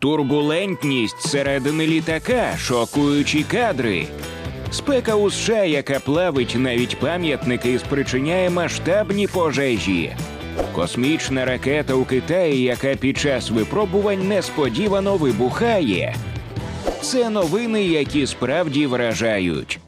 Турбулентність середини літака, шокуючі кадри. Спека у США, яка плавить навіть пам'ятники, і спричиняє масштабні пожежі. Космічна ракета у Китаї, яка під час випробувань несподівано вибухає. Це новини, які справді вражають.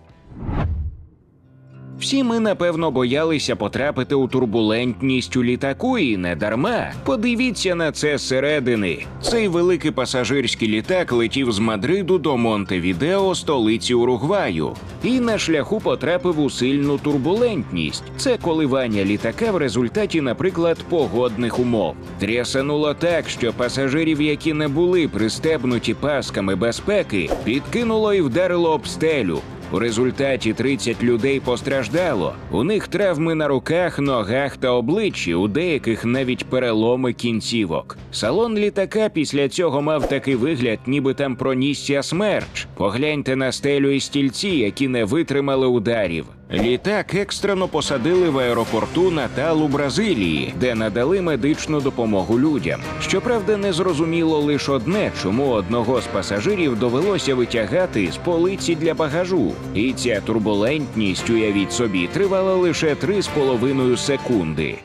Всі ми напевно боялися потрапити у турбулентність у літаку, і не дарма. Подивіться на це зсередини. Цей великий пасажирський літак летів з Мадриду до Монтевідео, столиці Уругваю, і на шляху потрапив у сильну турбулентність. Це коливання літака в результаті, наприклад, погодних умов. Трясануло так, що пасажирів, які не були пристебнуті пасками безпеки, підкинуло і вдарило об стелю. У результаті 30 людей постраждало. У них травми на руках, ногах та обличчі, у деяких навіть переломи кінцівок. Салон літака після цього мав такий вигляд, ніби там пронісся смерч. Погляньте на стелю і стільці, які не витримали ударів. Літак екстрено посадили в аеропорту Наталу Бразилії, де надали медичну допомогу людям. Щоправда, не зрозуміло лише одне, чому одного з пасажирів довелося витягати з полиці для багажу. І ця турбулентність, уявіть собі, тривала лише 3,5 секунди.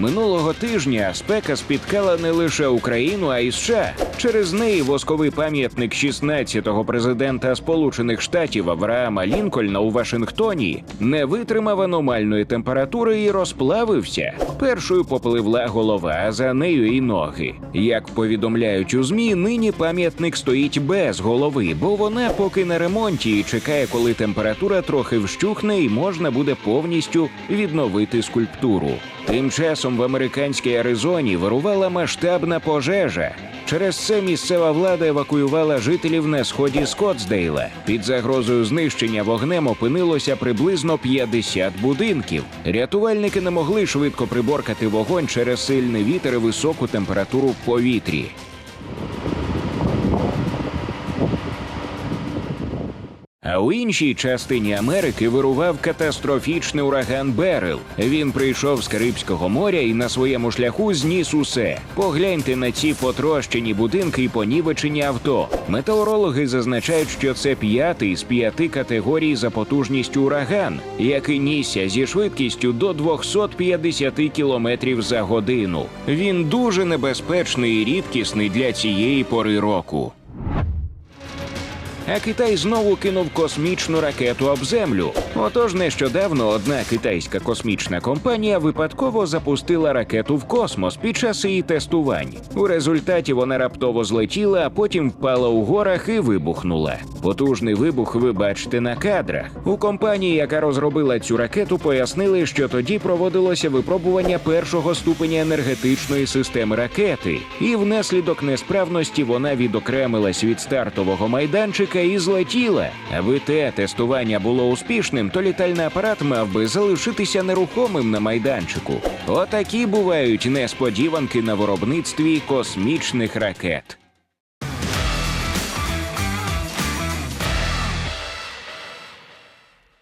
Минулого тижня спека спіткала не лише Україну, а й США. Через неї восковий пам'ятник 16-го президента Сполучених Штатів Авраама Лінкольна у Вашингтоні не витримав аномальної температури і розплавився. Першою попливла голова, а за нею і ноги. Як повідомляють у змі, нині пам'ятник стоїть без голови, бо вона поки на ремонті і чекає, коли температура трохи вщухне і можна буде повністю відновити скульптуру. Тим часом в американській Аризоні вирувала масштабна пожежа. Через це місцева влада евакуювала жителів на сході Скотсдейла. Під загрозою знищення вогнем опинилося приблизно 50 будинків. Рятувальники не могли швидко приборкати вогонь через сильний вітер і високу температуру в повітрі. У іншій частині Америки вирував катастрофічний ураган Берел. Він прийшов з Карибського моря і на своєму шляху зніс усе. Погляньте на ці потрощені будинки і понівечені авто. Метеорологи зазначають, що це п'ятий з п'яти категорій за потужністю ураган, який нісся зі швидкістю до 250 км за годину. Він дуже небезпечний і рідкісний для цієї пори року. А Китай знову кинув космічну ракету об землю. Отож, нещодавно одна китайська космічна компанія випадково запустила ракету в космос під час її тестувань. У результаті вона раптово злетіла, а потім впала у горах і вибухнула. Потужний вибух ви бачите на кадрах. У компанії, яка розробила цю ракету, пояснили, що тоді проводилося випробування першого ступеня енергетичної системи ракети, і внаслідок несправності вона відокремилась від стартового майданчика і злетіла. Аби те тестування було успішним, то літальний апарат мав би залишитися нерухомим на майданчику. Отакі бувають несподіванки на виробництві космічних ракет.